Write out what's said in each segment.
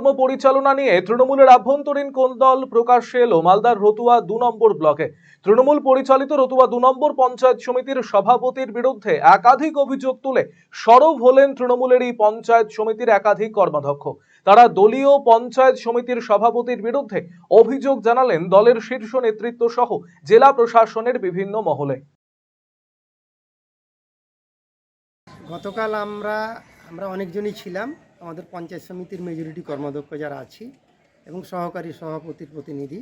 কাজকর্ম পরিচালনা নিয়ে তৃণমূলের আভ্যন্তরীণ কোন্দল প্রকাশ্যে এলো? মালদার রতুয়া দু নম্বর ব্লকে। তৃণমূল পরিচালিত রতুয়া দু নম্বর পঞ্চায়েত সমিতির সভাপতির বিরুদ্ধে একাধিক অভিযোগ তুলে সরব হলেন তৃণমূলের এই পঞ্চায়েত সমিতির একাধিক কর্মাধ্যক্ষ। তারা দলীয় পঞ্চায়েত সমিতির সভাপতির বিরুদ্ধে অভিযোগ জানালেন দলের শীর্ষ নেতৃত্ব সহ জেলা প্রশাসনের বিভিন্ন মহলে। গতকাল আমরা আমরা অনেকজনই ছিলাম। আমাদের পঞ্চায়েত সমিতির মেজরিটি কর্মাধ্যক্ষ যারা আছি এবং সহকারী সভাপতির প্রতিনিধি,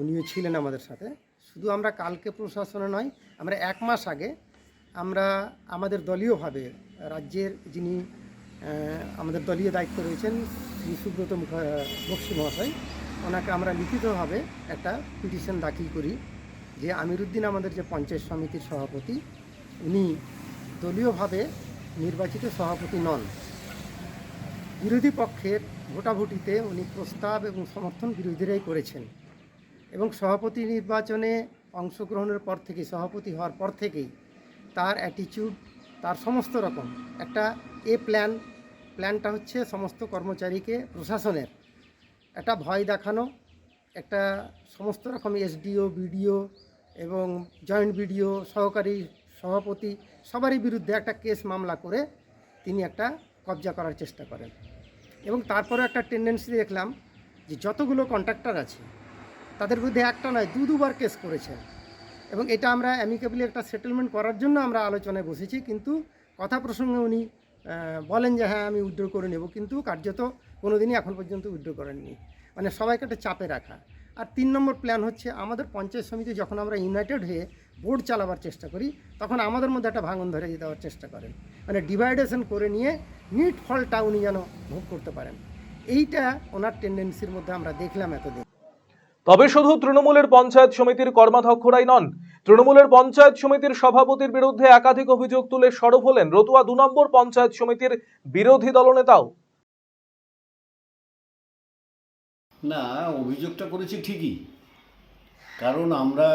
উনিও ছিলেন আমাদের সাথে। শুধু আমরা কালকে প্রশাসনে নয়, আমরা এক মাস আগে আমরা আমাদের দলীয়ভাবে রাজ্যের যিনি আমাদের দলীয় দায়িত্ব রয়েছেন শ্রী সুব্রত মুখা, বক্সি মহাশয়, ওনাকে আমরা লিখিতভাবে একটা পিটিশন দাখিল করি যে আমিরুদ্দিন আমাদের যে পঞ্চায়েত সমিতির সভাপতি, উনি দলীয়ভাবে নির্বাচিত সভাপতি নন। বিরোধী পক্ষের ভোটাভুটিতে উনি প্রস্তাব এবং সমর্থন বিরোধীরাই করেছেন এবং সভাপতি নির্বাচনে অংশগ্রহণের পর থেকে, সভাপতি হওয়ার পর থেকেই তার অ্যাটিচিউড তার সমস্ত রকম, একটা এ প্ল্যান, প্ল্যানটা হচ্ছে সমস্ত কর্মচারীকে প্রশাসনের একটা ভয় দেখানো, একটা সমস্ত রকম এসডিও বিডিও এবং জয়েন্ট বিডিও সহকারী সভাপতি সবারই বিরুদ্ধে একটা কেস মামলা করে তিনি একটা কবজা করার চেষ্টা করেন। এবং তারপরে একটা টেন্ডেন্সি দেখলাম যে যতগুলো কন্ট্রাক্টর আছে, তাদের বিরুদ্ধে একটা নয়, দু দুবার কেস করেছেন। এবং এটা আমরা অ্যামিকেবলি একটা সেটেলমেন্ট করার জন্য আমরা আলোচনায় বসেছি, কিন্তু কথা প্রসঙ্গে উনি বলেন যে হ্যাঁ আমি উইথড্র করে নেব, কিন্তু কার্যত কোনো দিনই এখন পর্যন্ত উইথড্র করেননি। মানে সবাইকে একটা চাপে রাখা। আর তিন নম্বর প্ল্যান হচ্ছে আমাদের পঞ্চায়েত সমিতি যখন আমরা ইউনাইটেড হয়ে বোর্ড চালাবার চেষ্টা করি তখন আমাদের মধ্যে একটা ভাঙন ধরে দেওয়ার চেষ্টা করেন। মানে ডিভাইডেশন করে নিয়ে নিট ফলটা উনি যেন ভোগ করতে পারেন। এইটা ওনার টেন্ডেন্সির মধ্যে আমরা দেখলাম এতদিন। তবে শুধু তৃণমূলের পঞ্চায়েত সমিতির কর্মাধ্যক্ষরাই নন তৃণমূলের পঞ্চায়েত সমিতির সভাপতির বিরুদ্ধে একাধিক অভিযোগ তুলে সরব হলেন রতুয়া দু নম্বর পঞ্চায়েত সমিতির বিরোধী দলনেতাও। না অভিযোগটা করেছি ঠিকই। কারণ আমরা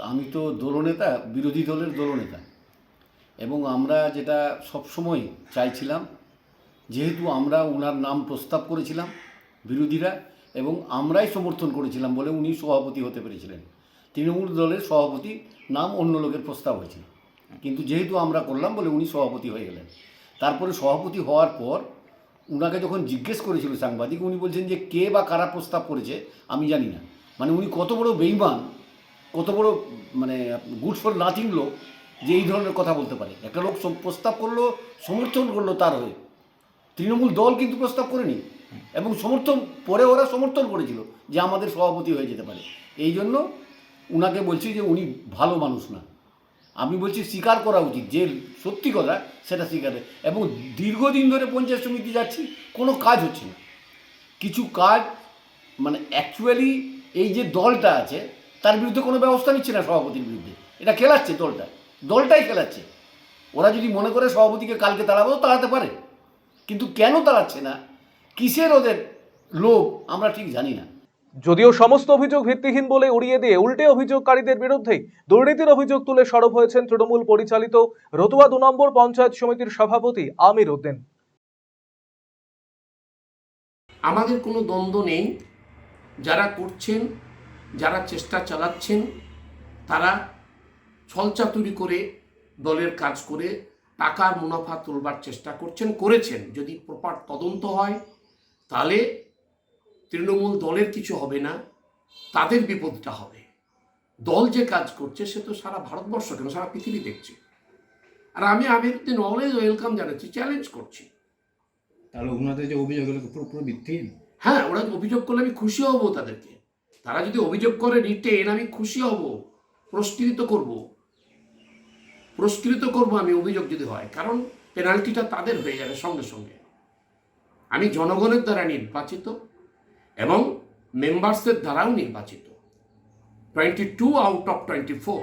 আমি তো দলনেতা, বিরোধী দলের দলনেতা। এবং আমরা যেটা সবসময় চাইছিলাম, যেহেতু আমরা ওনার নাম প্রস্তাব করেছিলাম বিরোধীরা, এবং আমরাই সমর্থন করেছিলাম বলে উনি সভাপতি হতে পেরেছিলেন। তৃণমূল দলের সভাপতি নাম অন্য লোকের প্রস্তাব হয়েছিল। কিন্তু যেহেতু আমরা করলাম বলে উনি সভাপতি হয়ে গেলেন। তারপরে সভাপতি হওয়ার পর উনাকে যখন জিজ্ঞেস করেছিল সাংবাদিক, উনি বলছেন যে কে বা কারা প্রস্তাব করেছে আমি জানি না। মানে উনি কত বড় বেইমান কত বড় মানে গুড ফর নাথিং লোক যে এই ধরনের কথা বলতে পারে। একটা লোক প্রস্তাব করল, সমর্থন করল তার হয়ে। তৃণমূল দল কিন্তু প্রস্তাব করেনি। এবং সমর্থন, পরে ওরা সমর্থন করেছিল যে আমাদের সভাপতি হয়ে যেতে পারে। এই জন্য উনাকে বলছি যে উনি ভালো মানুষ না। আমি বলছি স্বীকার করা উচিত যে সত্যি কথা সেটা স্বীকার এবং দীর্ঘদিন ধরে পঞ্চায়েত সমিতি যাচ্ছি, কোনো কাজ হচ্ছে না। কিছু কাজ মানে অ্যাকচুয়ালি এই যে দলটা আছে তার বিরুদ্ধে কোনো ব্যবস্থা নিচ্ছে না সভাপতির বিরুদ্ধে। এটা খেলাচ্ছে দলটা। দলটাই খেলাচ্ছে। ওরা যদি মনে করে সভাপতিকে কালকে তাড়াবো তাড়াতে পারে। কিন্তু কেন তাড়াচ্ছে না? কিসের ওদের লোভ আমরা ঠিক জানি না। যদিও সমস্ত অভিযোগ ভিত্তিহীন বলে উড়িয়ে দিয়ে উল্টে অভিযোগকারীদের বিরুদ্ধেই দুর্নীতির অভিযোগ তুলে সরব হয়েছেন তৃণমূল পরিচালিত রতুয়া দু নম্বর পঞ্চায়েত সমিতির সভাপতি আমির উদ্দিন। আমাদের কোনো দ্বন্দ্ব নেই। যারা করছেন যারা চেষ্টা চালাচ্ছেন তারা ছলচাতুরি করে দলের কাজ করে টাকার মুনাফা তুলবার চেষ্টা করছেন করেছেন। যদি প্রপার তদন্ত হয় তাহলে তৃণমূল দলের কিছু হবে না তাদের বিপদটা হবে। দল যে কাজ করছে সে তো সারা ভারতবর্ষ কেন? সারা পৃথিবী দেখছে। আর আমি আমিরুদ্দিন অলওয়েজ ওয়েলকাম জানাচ্ছি চ্যালেঞ্জ করছি। তাহলে ওনাদের যে পুরোপুরি ভিত্তিহীন? হ্যাঁ ওরা অভিযোগ করলে আমি খুশি হব তাদেরকে। তারা যদি অভিযোগ করে রিটেন, আমি খুশি হব, পুরস্কৃত করব। পুরস্কৃত করব আমি অভিযোগ যদি হয়, কারণ পেনাল্টিটা তাদের হয়ে যাবে সঙ্গে সঙ্গে। আমি জনগণের দ্বারা নির্বাচিত এবং মেম্বার্সের দ্বারাও নির্বাচিত। Twenty two out of twenty four